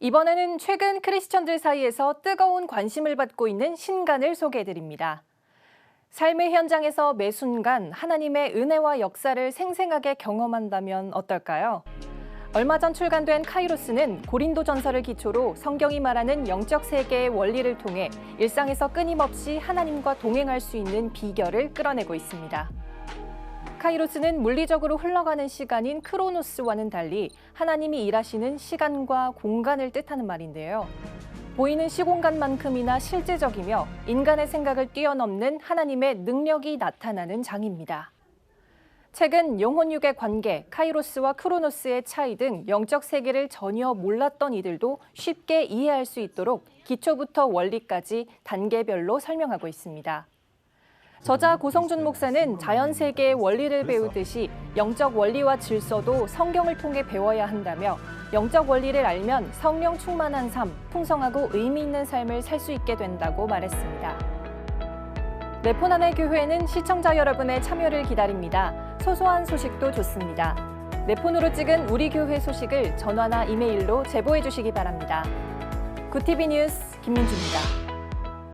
이번에는 최근 크리스천들 사이에서 뜨거운 관심을 받고 있는 신간을 소개해드립니다. 삶의 현장에서 매 순간 하나님의 은혜와 역사를 생생하게 경험한다면 어떨까요? 얼마 전 출간된 카이로스는 고린도 전설을 기초로 성경이 말하는 영적 세계의 원리를 통해 일상에서 끊임없이 하나님과 동행할 수 있는 비결을 끌어내고 있습니다. 카이로스는 물리적으로 흘러가는 시간인 크로노스와는 달리 하나님이 일하시는 시간과 공간을 뜻하는 말인데요. 보이는 시공간만큼이나 실제적이며 인간의 생각을 뛰어넘는 하나님의 능력이 나타나는 장입니다. 최근 영혼육의 관계, 카이로스와 크로노스의 차이 등 영적 세계를 전혀 몰랐던 이들도 쉽게 이해할 수 있도록 기초부터 원리까지 단계별로 설명하고 있습니다. 저자 고성준 목사는 자연 세계의 원리를 배우듯이 영적 원리와 질서도 성경을 통해 배워야 한다며 영적 원리를 알면 성령 충만한 삶, 풍성하고 의미 있는 삶을 살 수 있게 된다고 말했습니다. 네포난의 교회는 시청자 여러분의 참여를 기다립니다. 소소한 소식도 좋습니다. 네폰으로 찍은 우리 교회 소식을 전화나 이메일로 제보해 주시기 바랍니다. 구티비 뉴스 김민주입니다.